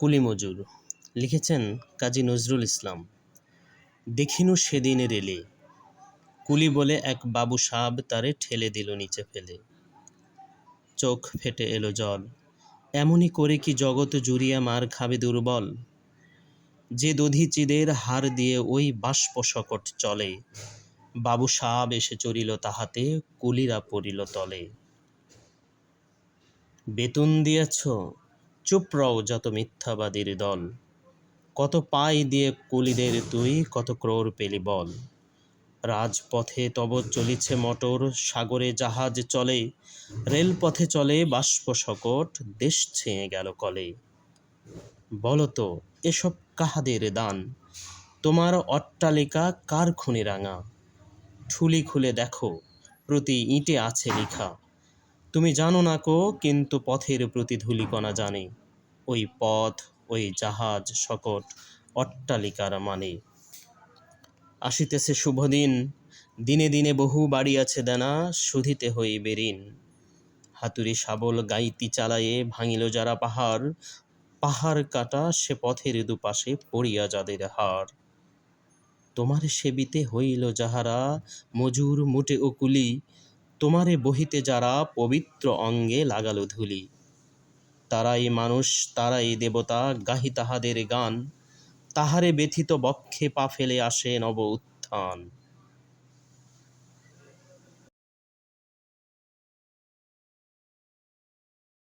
কুলি মজুর লিখেছেন কাজী নজরুল ইসলাম। দেখিনু সেদিন রেলে। কুলি বলে এক বাবু সাব তারে ঠেলে দিল নিচে ফেলে। চোখ ফেটে এলো জল। এমনই করে কি জগৎ জুড়িয়া মার খাবে দুর্বল? যে দধিচিদের হার দিয়ে ওই বাষ্প শকট চলে। বাবু সাব এসে চড়িল তাহাতে, কুলিরা পড়িল তলে। বেতন দিয়েছ? চুপ রও যত মিথ্যাবাদীর দল। কত পাই দিয়ে কুলিদের তুই, কত ক্রোর পেলি বল। রাজপথে তব চলিছে মটর, সাগরে জাহাজ চলে, রেলপথে চলে বাষ্প শকট, দেশ ছেঁয়ে গেল কলে। বলতো, এসব কাহাদের দান? তোমার অট্টালিকা কার খুনে রাঙা? ঠুলি খুলে দেখো, প্রতি ইঁটে আছে লিখা। তুমি জানো না কো, কিন্তু পথের প্রতি ধূলিকণা জানে। ওই পথ, ওই জাহাজ শকট অট্টালিকার মানে। আসিতেছে শুভদিন, দিনে দিনে বহু বাড়ি আছে দেনা শুধিতে হইবে ঋণ হাতুড়ি শাবল গাইতি চালায়ে ভাঙিল যারা পাহাড় পাহাড় কাটা সে পথের দুপাশে পড়িয়া যাদের হার। তোমার সেবিতে হইল যাহারা, মজুর মুটে ও কুলি তোমারে বহিতে যারা পবিত্র অঙ্গে লাগালো ধুলি। তারাই মানুষ, তারাই দেবতা, গাহি তাহাদের গান। তাহারে ব্যথিত বক্ষে পা ফেলে আসে নব উত্থান।